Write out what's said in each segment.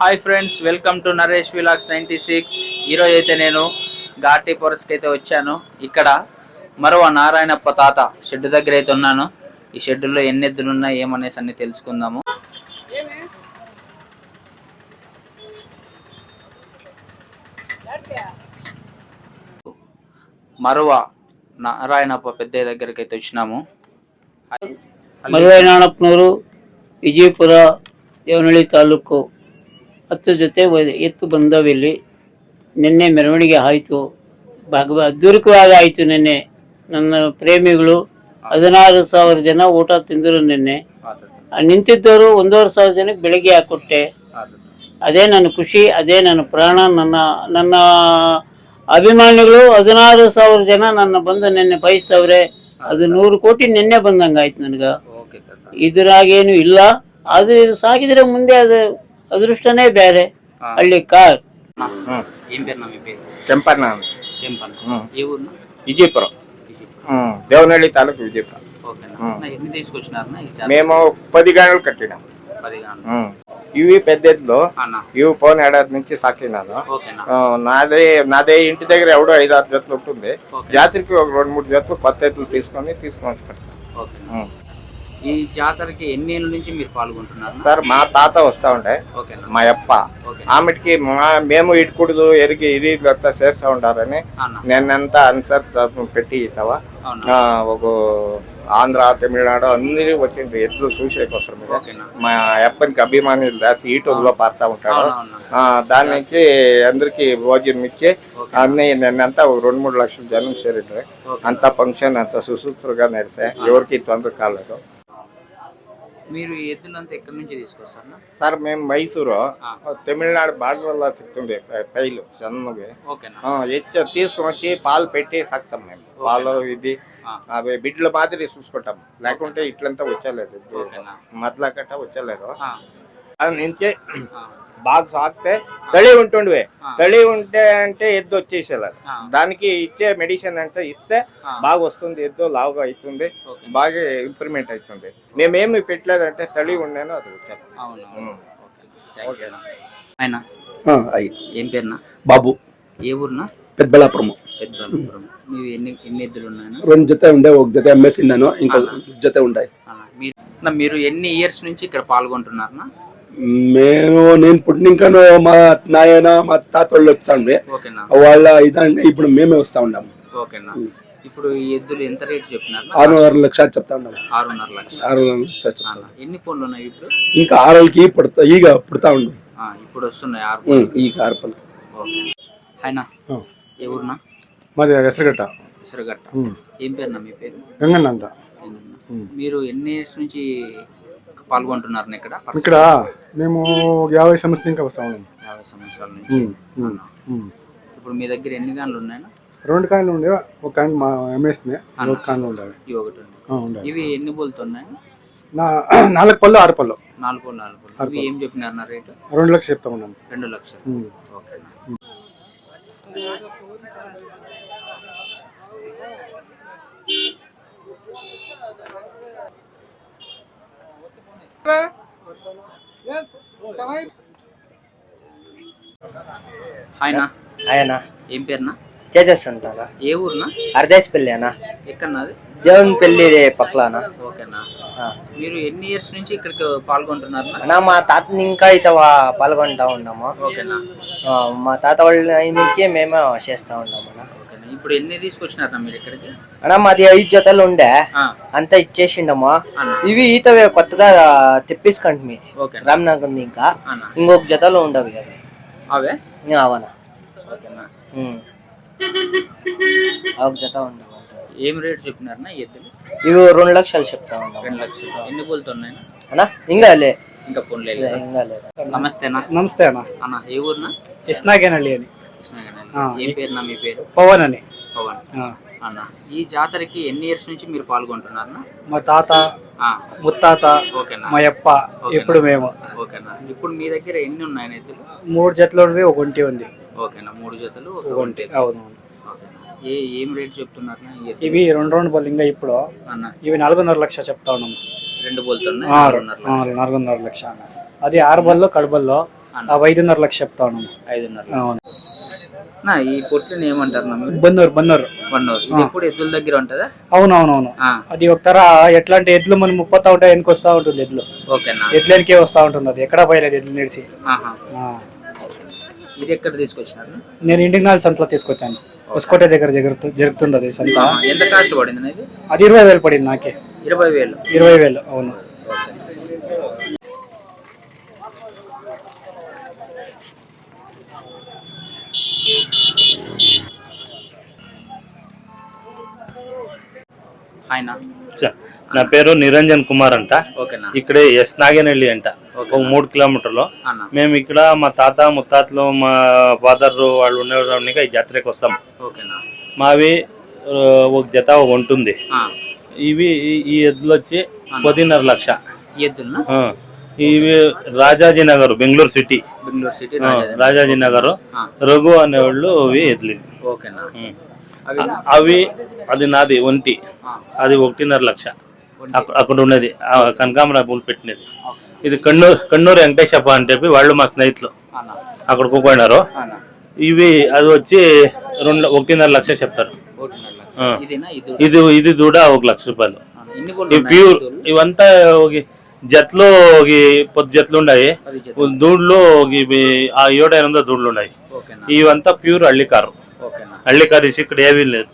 Hi friends welcome to Naresh vlogs ninety six ఈరోజు అయితే నేను ఘాటి పొరస్కి అయితే వచ్చాను. ఇక్కడ మరో నారాయణప్ప తాత షెడ్డు దగ్గర అయితే ఉన్నాను. ఈ షెడ్డులో ఎన్ని ఎద్దులు ఉన్నాయి ఏమనేసి అన్ని తెలుసుకుందాము. మరువ నారాయణప్ప పెద్ద దగ్గరికి అయితే వచ్చినాము. మరువ నారాయణప్పనూరు విజయపుర దేవనళి తాలూకు ಹತ್ತು ಜೊತೆ ಎತ್ತು ಬಂದವಿಲ್ಲಿ. ನಿನ್ನೆ ಮೆರವಣಿಗೆ ಆಯಿತು. ಭಾಗವ ಅದ್ದೂರಿಕವಾಗಿ ಆಯಿತು ನಿನ್ನೆ. ನನ್ನ ಪ್ರೇಮಿಗಳು ಹದಿನಾರು ಸಾವಿರ ಜನ ಊಟ ತಿಂದರು ನಿನ್ನೆ. ನಿಂತಿದ್ದವರು ಒಂದೂವರೆ ಸಾವಿರ ಜನಕ್ಕೆ ಬೆಳಗ್ಗೆ ಹಾಕೊಟ್ಟೆ. ಅದೇ ನನ್ನ ಖುಷಿ ಅದೇ ನನ್ನ ಪ್ರಾಣ ನನ್ನ ನನ್ನ ಅಭಿಮಾನಿಗಳು ಹದಿನಾರು ಸಾವಿರ ಜನ ನನ್ನ ಬಂದು ನಿನ್ನೆ ಬಯಸ್ತವ್ರೆ. ಅದು ನೂರು ಕೋಟಿ ನಿನ್ನೆ ಬಂದಂಗಾಯ್ತು ನನಗೆ. ಇದ್ರಾಗೇನು ಇಲ್ಲ. ಅದು ಇದು ಸಾಗಿದ್ರೆ ಮುಂದೆ ಅದು అదృష్టనే బేరే అల్లి కార్ విజయపురం దేవనహళ్ళి తాలూకు విజయపురం మేము పది గంటలు కట్టినాం ఇవి పెద్ద ఎత్తులో ఇవి పోయిన ఏడాది నుంచి సాకినాను నాదే నాదే ఇంటి దగ్గర ఎవడో ఐదు ఆరు జతలు ఉంటుంది ఓకే. జాతరకి ఒక రెండు మూడు జతలు కొత్త ఎత్తులు తీసుకొని తీసుకొని వస్తాను ఈ జాతరకి ఎన్ని ఏళ్ళ నుంచి మీరు పాల్గొంటున్నారు? సార్ మా తాత వస్తా ఉండే. మా అప్ప. ఆమెకి మా మేము ఇటుకుడుదు ఎరిగి ఇది అంతా చేస్తా ఉండారని అన్న. నేనంతా అన్సర్ పెట్టి ఇస్తావా? ఒక ఆంధ్ర తమిళనాడు అందరూ వచ్చిండ్రు ఎద్దులు చూసే కోసం ఓకేనా మా అప్పనికి అభిమాని దాసి యూట్యూబ్లో పాడుతూ ఉంటాడు అవునవును ఆ, దాని నుంచి అందరికి భోజనం ఇచ్చి. అన్ని. నిన్నంతా ఒక రెండు మూడు లక్షల జనం చేరిండ్రు. అంతా ఫంక్షన్ అంతా సుసూత్రుగా నడిసా ఎవరికి తొందర కాలేదు. మీరు ఎద్దులంతా ఎక్కడి నుంచి తీసుకొస్తారన్నా? సార్ మేము మైసూరు. తమిళనాడు బార్డర్లో సిక్తుంది పైలు సన్నవి తీసుకొని వచ్చి పాలు పెట్టి సాక్తాం మేము. పాలు ఇది. అవి బిడ్డల మాదిరి చూసుకుంటాం. లేకుంటే ఇట్లంతా వచ్చలేదు మతలా కట్ట వచ్చలేదు అది నుంచి బాగా సాగితే తడి ఉంటుండే తడి ఉంటే అంటే ఎద్దు వచ్చేసేలా దానికి ఇచ్చే మెడిసిన్ అంటే ఇస్తే బాగా వస్తుంది ఎద్దు లావుగా అవుతుంది బాగా ఇంప్రూవ్మెంట్ అవుతుంది. మేమేమి పెట్టలేదంటే తడి ఉండేను అది వచ్చాను ఏం పేరునా? బాబు. ఏ ఊరునా? పెద్దలాపురం పెద్దలాపురం ఎన్ని జత ఉండే ఒక జత ఉన్నాను జత మీరు ఎన్ని ఇయర్స్ నుంచి ఇక్కడ పాల్గొంటున్నారు మేము నేను పుట్టినింకను మా నాయన మా తాత వాళ్ళు ఓకేనా? వాళ్ళ ఇదాన్ని ఇప్పుడు మేమే వస్తా ఉన్నాము ఓకేనా? ఇప్పుడు ఈ ఎద్దులు ఎంత రేట్ చెప్పినారు? ఆరున్నర లక్షలు చెప్తా ఉన్నాము ఆరున్నర లక్షలు ఆరున్నర అన్న, ఎన్ని ఫోన్లు ఉన్నాయి ఇప్పుడు? ఇంకా ఆరులకి పుడతా ఈగ పుడతా ఉండు. ఇప్పుడు వస్తున్నాయి ఆరు ఈగ ఆరు పళ్ళు ఓకే. ఆయన ఆ. ఏ ఊరునా? మాది ఎసరగట్ట విసరగట్ట ఉమ్. ఏం పేరునా మీ పేరు? గంగన్న అంత. మీరు ఎన్ని ఇయర్స్ నుంచి పాల్గొంటున్నారు ఇక్కడ? ఇక్కడ మేము యాభై సంవత్సరం ఇంకా వస్తా యాభై సంవత్సరాల నుంచి. ఇప్పుడు మీ దగ్గర ఎన్ని గన్లు ఉన్నాయన్నా? రెండు కాయలు ఉండేవి ఒక కాయలు మా ఎంఎస్ని ఒక కాయలు ఉండేవి ఇవి ఒకటి ఇవి ఎన్ని బోల్తో ఉన్నాయి నా నాలుగు పళ్ళు ఆరు పళ్ళు. నాలుగు పళ్ళు, నాలుగు పళ్ళు. ఏం చెప్పినారు నా రేటు? రెండు లక్షలు చెప్తా ఉన్నాం రెండు లక్షలు. ఓకేనా ఆయన ఆయన ఏం పేరునా? చేసేస్తుంటానా ఏ ఊరునా? అర్దేశ్ పెళ్ళి అన్న ఎక్కడనాది దేవుని పెళ్ళి పక్కన ఓకేనా మీరు ఎన్ని ఇయర్స్ నుంచి ఇక్కడికి పాల్గొంటున్నారనా అన్న మా తాతని ఇంకా ఇత పాల్గొంటా ఉన్నాము. ఓకేనా మా తాత వాళ్ళ మేమే చేస్తా ఉన్నాము. ఇప్పుడు ఎన్ని తీసుకొచ్చినారన్నా మీరు ఇక్కడికి? అన్న మాది ఐదు జతలు ఉండే. అంతా ఇచ్చేసిండము అన్న. ఇవి ఈతవే కొత్తగా తెప్పించుకోండి మీ రామ్నగర్ ఇంకా. అన్న. ఇంకొక జతలు ఉండవు అవి? అవే అవనా. ఒక జత ఉండవు ఏం రేట్ చెప్పినారన్నా ఈ ఎద్దులు? ఇవి రెండు లక్షలు చెప్తా ఉన్నాము. రెండు లక్షలు. ఎన్ని బోల్తో ఉన్నాయన్నా అన్న ఇంకా లే. ఇంకా ఫోన్లే ఇంకా లేదు. నమస్తేనా నమస్తే అన్న. అన్న ఏ ఊరునా? కృష్ణాకేనల్లి అని. కృష్ణగిరి. ఏం పేరునా మీ పేరు? పవన్ అని. పవన్. అన్న ఈ జాతరకి ఎన్ని ఇయర్స్ నుంచి మీరు పాల్గొంటున్నారన్నా? మా తాత ముత్తాత ఓకేనా. అప్ప ఇప్పుడు మేము. ఓకేనా. ఇప్పుడు మీ దగ్గర ఎన్ని ఉన్నాయి ఎద్దులు మూడు జతలు ఒక ఒంటి ఉంది. ఓకేనా. మూడు జతలు ఒక ఒంటె. అవును. ఏ ఏం రేట్ చెప్తున్నారు? ఇవి రెండు రెండు ఇంకా ఇప్పుడు. అన్న. ఇవి నాలుగున్నర లక్ష చెప్తా ఉన్నాము రెండు బోల్తున్నాయి నాలుగున్నర లక్ష. అది ఆరు బల్లో కడబల్లో ఐదున్నర లక్ష చెప్తా ఉన్నాము ఐదున్నర అవును. నా ఈ పొట్టిని ఏమంటారు నా మీరు బన్నూరు బన్నూరు వన్నూరు ఇది ఎప్పుడు ఎద్దుల దగ్గర ఉంటుందా అవునవునవును ఆ, అది ఒక తర ఎట్లా అంటే ఎడ్లు మనం ముప్పతా ఉంటాయి వెనక వస్తా ఉంటుంది ఎడ్లు ఓకేనా ఎడ్లకే వస్తా ఉంటుంది అది ఎక్కడా పోయలేదు ఎడ్లు నిడిచి ఆహా. ఆ. ఇది ఎక్కడ తీసుకొచ్చినారు నేను ఇంటికి నాలుగు సంతలో తీసుకొచ్చాను ಹೊಸಕೋಟೆ దగ్గర జరుగుతు జరుగుతుంది అది సంత ఆహా. ఎంత కాస్ట్ పడింది ఇది అది ఇరవై వేలు పడింది నాకే ఇరవై వేలు ఇరవై వేలు అవును ఓకే ఆయన చ- నా పేరు నిరంజన్ కుమార్ అంట. ఇక్కడే ఎస్ నాగేనహಳ್ಳಿ అంట. ఒక మూడు కిలోమీటర్లు. మేము ఇక్కడ మా తాత ముత్తాతలు మా ఫాదర్ వాళ్ళు ఉండేవాళ్ళకి ఈ జాతరకి వస్తాం. మావి ఒక జత ఉంటుంది. ఇవి ఈ- ఎద్దులు వచ్చి పదిన్నర లక్ష. ఇవి రాజాజీ నగర్ బెంగళూరు సిటీ. బెంగళూరు సిటీ రాజాజీనగర్ రఘు అనేవాళ్ళు అవి ఎదిలింది. ఓకేనా? అవి అది నాది ఒంటి. అది ఒకటిన్నర లక్ష. అక్కడ ఉన్నది. కనకాంబర పూలు పెట్టినది. ఇది కన్నూరు కన్నూరు వెంకటేశప్ప అని చెప్పి వాళ్ళు మా స్నేహితులు. అక్కడ కూకున్నారు ఇవి అది వచ్చి రెండు ఒకటిన్నర లక్ష చెప్తారు. ఇది ఇది కూడా ఒక లక్ష రూపాయలు. ప్యూర్ ఇవంతా జట్లో పొద్దు జట్లు ఉన్నాయి. దూళ్ళు ఆ ఏడు ఎనిమిది దూడ్లు ఉన్నాయి. ఇవంతా ప్యూర్ హళ్ళికారు హళ్ళికారు ఇక్కడ ఏమీ లేదు.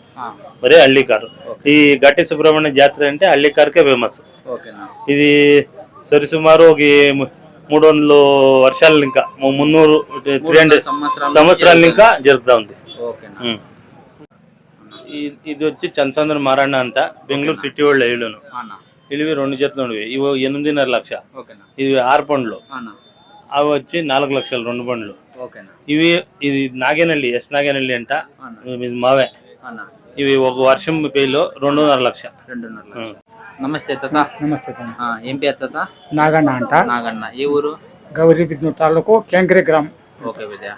మరి హళ్ళికారు ఈ గట్టి సుబ్రహ్మణ్య జాతర అంటే హళ్ళికారుకే ఫేమస్. ఇది సరి సుమారు ఒక మూడు వందల వర్షాలు ఇంకా మున్నూరు త్రీ హండ్రెడ్ సంవత్సరాలు ఇంకా జరుగుతూ ఉంది. ఇది వచ్చి చంద్రచంద్ర మారాణ అంట బెంగళూరు సిటీ వాళ్ళు ఇవి రెండు జతలు ఉన్నవి ఇవి ఎనిమిదిన్నర లక్ష. ఓకేనా? ఇవి ఆరు పండ్లు. అన్న అవి వచ్చి నాలుగు లక్షలు రెండు పండ్లు. ఓకేనా? ఇవి ఇది నాగేనల్లి ఎస్ నాగేనల్లి అంట. అన్న ఇది మావే. అన్న ఇవి ఒక వర్షం పేలో రెండున్నర లక్ష. రెండున్నర. నమస్తే తాత. నమస్తే ఏం పేరు తాత? నాగಣ್ಣ అంట. నాగన్న. ఏ ఊరు? గౌరీబిద్నూరు తాలూకు కేంకరి గ్రామం. ఓకే విద్య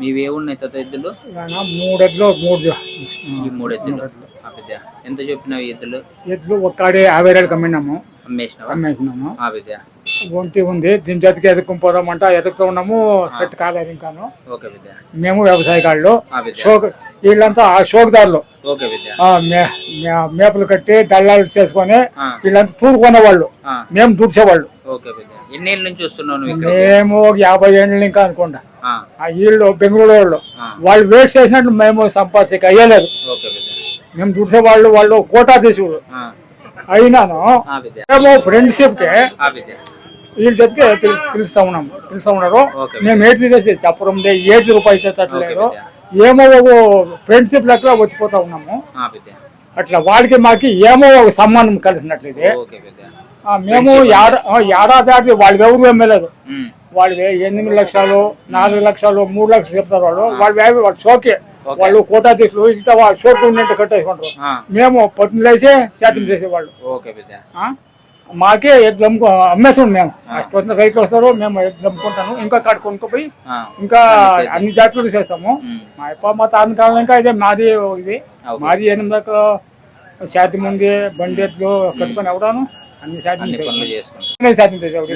మీవి ఏ ఉన్నాయి తాత ఎద్దులు ఇలాగ మూడు. మూడు ఎద్దులు విద్య ఎంత చెప్పినావు ఎద్దులు? ఎడ్లు ఒక్కడే యాభై వేలకు అమ్మినాము. అమ్మేసినావా? అమ్మేసినాము. ఆ విద్య ఒంటి ఉంది. దీని జతకి ఎదుకుని పోదామంట. ఎదుగుతూ ఉన్నాము సెట్ కాలేదు ఇంకాను. ఓకే విద్య. మేము వ్యవసాయకాళ్ళు షోక్ వీళ్ళంతా ఆ షోక్దారులు. ఓకే విద్య. మేపలు కట్టి దళ్ళాలు చేసుకొని వీళ్ళంతా తూరుకునే వాళ్ళు మేము దూడ్చేవాళ్ళు. ఓకే విద్య. ఎన్నేళ్ళ నుంచి ఇక్కడ మేము ఒక యాభై ఏళ్ళు ఇంకా అనుకుంటా. వీళ్ళు బెంగళూరు వాళ్ళు. వాళ్ళు వేస్ట్ చేసినట్లు మేము సంపాదించక అయ్యలేదు. మేము దుడిసే వాళ్ళు వాళ్ళు కోటా తీసుడు అయినాను. మేము ఫ్రెండ్షిప్కి వీళ్ళ పిలు- పిలుస్తా ఉన్నాము పిలుస్తా ఉన్నారు. మేము ఏది తెచ్చి చెప్పడం లేదు. ఏది రూపాయి చేతట్లేదు. ఏమో ఒక ఫ్రెండ్షిప్ లెక్క వచ్చిపోతా ఉన్నాము. అట్లా వాడికి మాకి ఏమో ఒక సంబంధం కలిసినట్లు ఇది మేము ఏడాది వాళ్ళు ఎవరు ఎమ్మెలేదు ఉమ్, వాళ్ళు ఎనిమిది లక్షలు నాలుగు లక్షలు మూడు లక్షలు చెప్తారు వాళ్ళు. వాళ్ళు వాళ్ళు షోకే. వాళ్ళు కోటా తీసులు ఇంత వాళ్ళు షోకు ఉన్నట్టు కట్టేసుకుంటారు. మేము పొద్దున్న లేచి శాతం చేసేవాళ్ళు? మాకే ఎద్దులు అమ్ముకో అమ్మేస్తుండు మేము. పొద్దున్న రైతులు వస్తారు మేము ఎద్దులు అమ్ముకుంటాను ఇంకా కాడ కొనుక్కోపోయి ఇంకా అన్ని జాతులు చేస్తాము. మా అప్ప మా తాత కాలం ఇంకా ఇదే మాది ఇది. మాది ఎనిమిది దాకా శాతం ఉంది బండి ఎద్దులు కట్టుకొని ఎవడాను? అన్ని శాతం శాతం చేసేవాడు.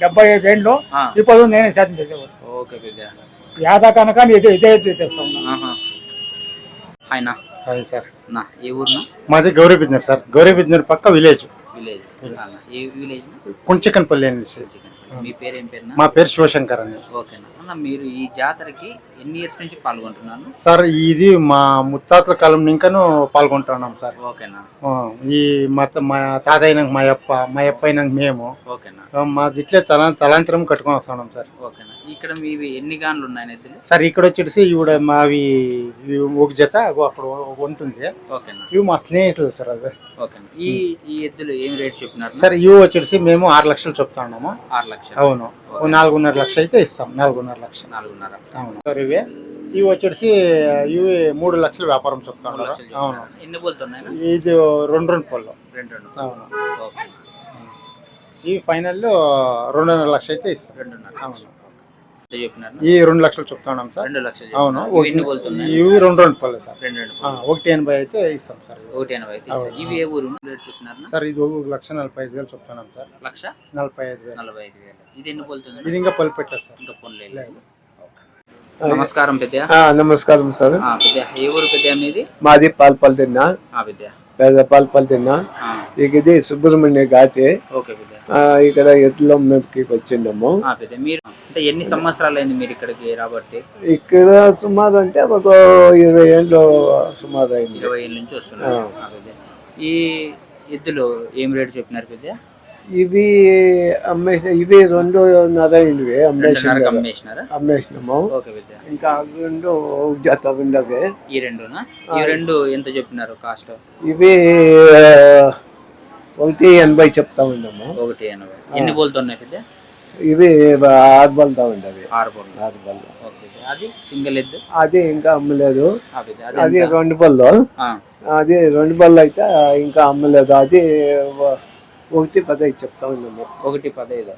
డెబ్బై ఐదు ఆ, ఇప్పుడు నేనే శాతం చేసేవాడు. ఓకే యాదా కనుక ఇదే చేస్తా ఉన్నాను ఆహా. హాయ్ నా. Hi sir. నా ఏ ఊరునా మాది గౌరీ బిజ్నర్ సార్. గౌరీ బిజ్నర్ పక్క విలేజ్. విలేజ్. ఏ విలేజ్ కుంచికన్పల్లి అనేసి మీ పేరు ఏం పేరునా మా పేరు శివశంకర్ అని ఓకేనా అన్న మీరు ఈ జాతరకి ఎన్ని ఇయర్స్ నుంచి పాల్గొంటున్నాను సార్ ఇది మా ముత్తాతల కాలం ఇంకను పాల్గొంటున్నాం సార్. ఓకేనా ఆ, ఈ మా మా తాత అయినాక మా అప్ప మా అప్ప అయినాక మేము ఓకేనా ఆ, మా ఇట్లే తల తలాంతరం కట్టుకొని వస్తున్నాం సార్. ఓకేనా ఇక్కడ మీవి ఎన్ని గాన్లు ఉన్నాయి నెద్దులు సార్ ఇక్కడ వచ్చేసి ఇవిడ మావి ఒక జత అక్కడ ఉంటుంది ఓకేనా ఇవి మా స్నేహితులు సార్ అది ఓకేనా ఈ ఈ ఎద్దులు ఏం రేట్ చెప్పినారు? సార్ ఇవి వచ్చేసి మేము ఆరు లక్షలు చెప్తున్నాము ఆరు లక్షలు. అవును. నాలుగున్నర లక్ష అయితే ఇస్తాం. నాలుగున్నర లక్ష. నాలుగున్నర. అవును. సార్ ఇవి. ఇవి వచ్చేసి ఇవి మూడు లక్షలు వ్యాపారం చెప్తాను లక్షలు అవును. ఎన్ని పోతున్నాయి ఇది రెండు రెండు పళ్ళు రెండు రెండు. అవును. ఓకే ఈ ఫైనల్ రెండున్నర లక్ష అయితే ఇస్తాం. రెండున్నర అవును. చెప్పినారు ఈ రెండు లక్షలు చెప్తున్నాం సార్. రెండు లక్షలు అవును ఎన్ని పోతున్నాయి ఇవి రెండు రెండు పళ్ళు సార్. రెండు రెండు ఆ, ఒకటి ఎనభై అయితే ఇస్తాం సార్. ఒకటి ఎనభై అయితే. ఇవి ఏ ఊరు? రేట్ చెప్పినారు సార్ ఇది ఒక లక్ష నలభై ఐదు వేలు చెప్తున్నాం సార్. లక్ష? నలభై ఐదు వేలు. నలభై ఐదు వేలు. ఇది ఎన్ని పోతుంది ఇది ఇంకా పళ్ళు పెట్టలేదు సార్. ఇంకా ఫోన్ లేదు. లేదు. నమస్కారం పెద్ద ఆ, నమస్కారం సార్. ఆ, పెద్ద ఏ ఊరు పెద్ద మీది? మాది పాల్పల్ తిన్నా. ఆ పెద్ద పేద పాల్పల్ తిన్నా. ఇక ఇది సుబ్రహ్మణ్య ఘాటి. ఇక్కడ ఎద్దుల మేపుకి వచ్చిండాము. ఎన్ని సంవత్సరాలు అయింది మీరు ఇక్కడికి రాబట్టి? ఇక్కడ సుమారు అంటే ఒక ఇరవై ఏళ్ళు సుమారు అయింది. ఇరవై ఏళ్ళ నుంచి పెద్ద. ఈ ఎద్దులు ఏం రేటు చెప్పినారు పెద్ద? ఇవి అమ్మేసి ఇవి రెండు నరైనవి అమ్మేసి రెండున్నరకు అమ్మేసినారా. అమ్మేసినాము. ఇంకా రెండు జత ఉండవి ఈ రెండునా? ఈ రెండు ఎంత చెప్పినారు కాస్ట్ ఇవి ఒకటి ఎనభై చెప్తా ఉన్నాము. ఒకటి ఎనభై. ఎన్ని బోల్తున్నాయి ఇవి ఆరు బల్తా ఉండవి. ఆరు బోల్ ఆరు బల్ల ఓకే అది సింగిల్ ఎద్దు అది ఇంకా అమ్మలేదు. అది? రెండు బళ్ళు ఆ, అది రెండు బళ్ళు అయితే ఇంకా అమ్మలేదు. అది ఒకటి పదహైదు చెప్తా ఉన్నాము ఒకటి పదహైదు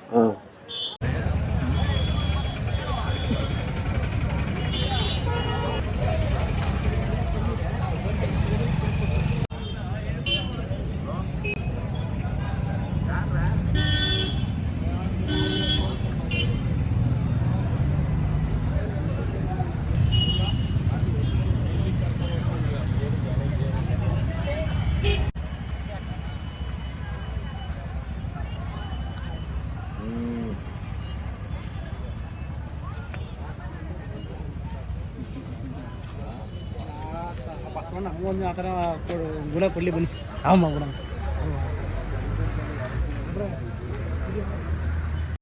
ఆ. ಗುಣ ಕೊಡಲಿ ಬನ್ನಿ ಆಮ ಗುಣ